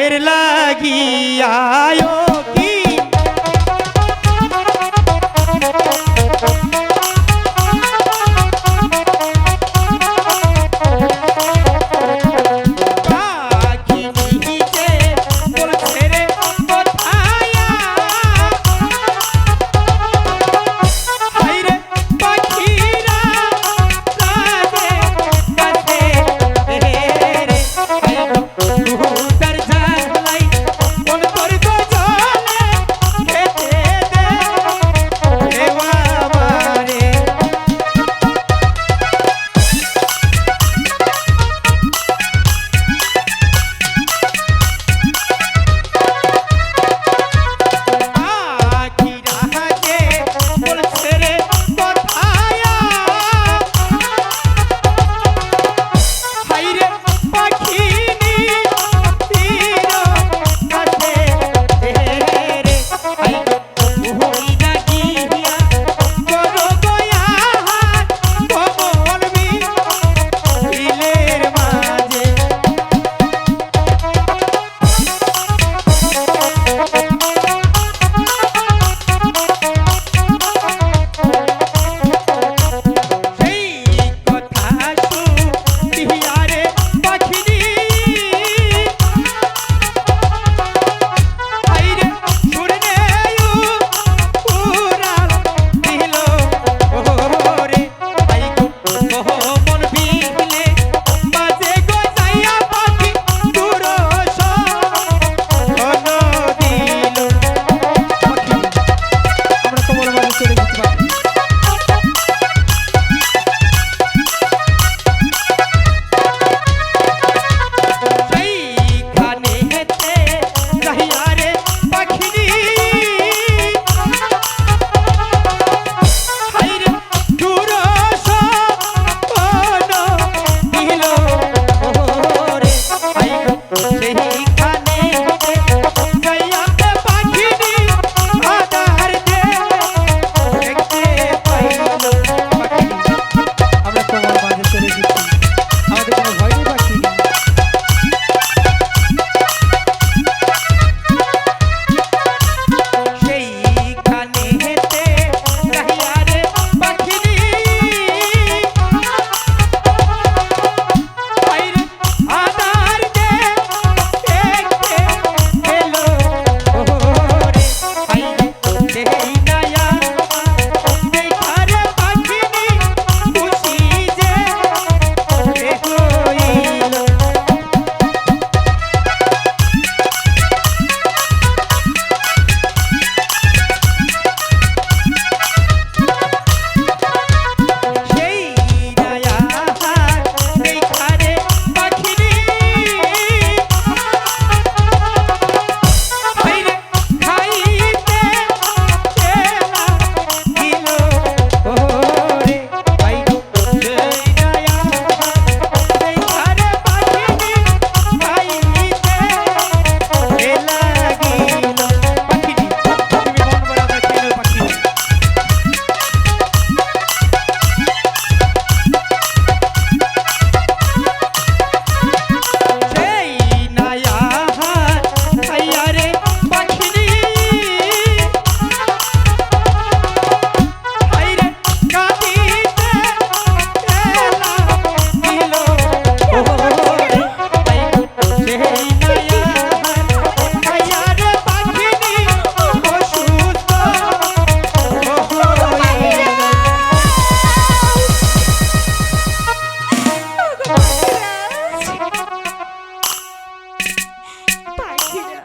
এর লাগিয়া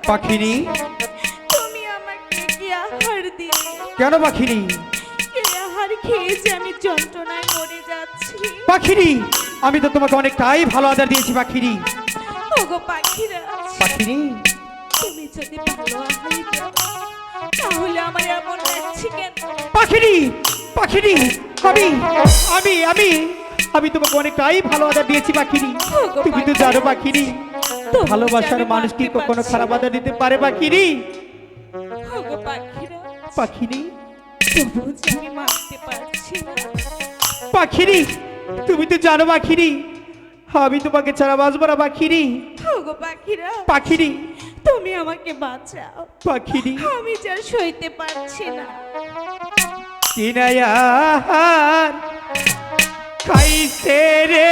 পাখিরি তুমি আমাকে কি আহার দিলে। কেন পাখিরি এই আহার খেয়েছে আমি যন্ত্রণায় মরে যাচ্ছি। পাখিরি আমি তো তোমাকে অনেকটাই ভালো আদার দিয়েছি পাখিরি ওগো পাখিরা। পাখিরি তুমি যদি ভালো আহারই দাও তাহলে আমার এমন লাগছে কেন? পাখিরি পাখিরি আমি আমি আমি আমি তোমাকে অনেকটাই ভালো আদার দিয়েছি পাখিরি ওগো তুমি তো জানো পাখিরি। তবু ভালোবাসার মানুষ কি কখনো খারাপ। আদার দিতে পারে পাখিরি? পাখিরা। পাখিরি? তুমি তো জানো পাখিরি। আমি তোমাকে ছাড়া বাঁচবো না পাখিরা। পাখিরি। তুমি আমাকে বাঁচাও। পাখিরি। আমি যা সইতে পারছি না। কিনায়ার খাইছে রে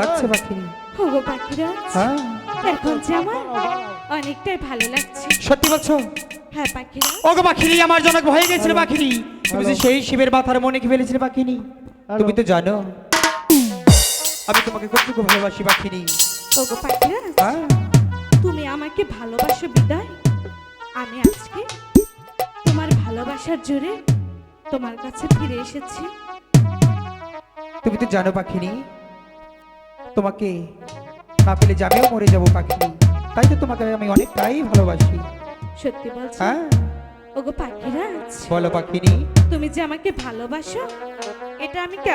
লাগছে পাখিরি? ওগো পাখিরাজ, হ্যাঁ। এখন যে আমার অনেকটাই ভালো লাগছে। সত্যি বলছো? হ্যাঁ পাখিরাজ। ওগো পাখিরি আমার জনক ভয়ে গেছিল পাখিরি। তুমি যে সেই শিবের মাথার মনে কি ফেলেছিলে পাখিরি? তুমি তো জানো। আমি তোমাকে কতটুকু ভালোবাসি পাখিরি। ওগো পাখিরাজ হ্যাঁ। তুমি আমাকে ভালোবাসো বিদায়। আমি আজকে তোমার ভালোবাসার জোরে তোমার কাছে ফিরে এসেছি। তুমি তো জানো পাখিনি তোমাকে না পেলে যাবেও মরে যাব পাখি। তাই তো তোমাকে আমি অনেকটাই ভালোবাসি। সত্যি বলছি? হ্যাঁ। ওগো পাখিরাজ। বলো পাখিনি। তুমি যে আমাকে ভালোবাসো এটা আমি কেমন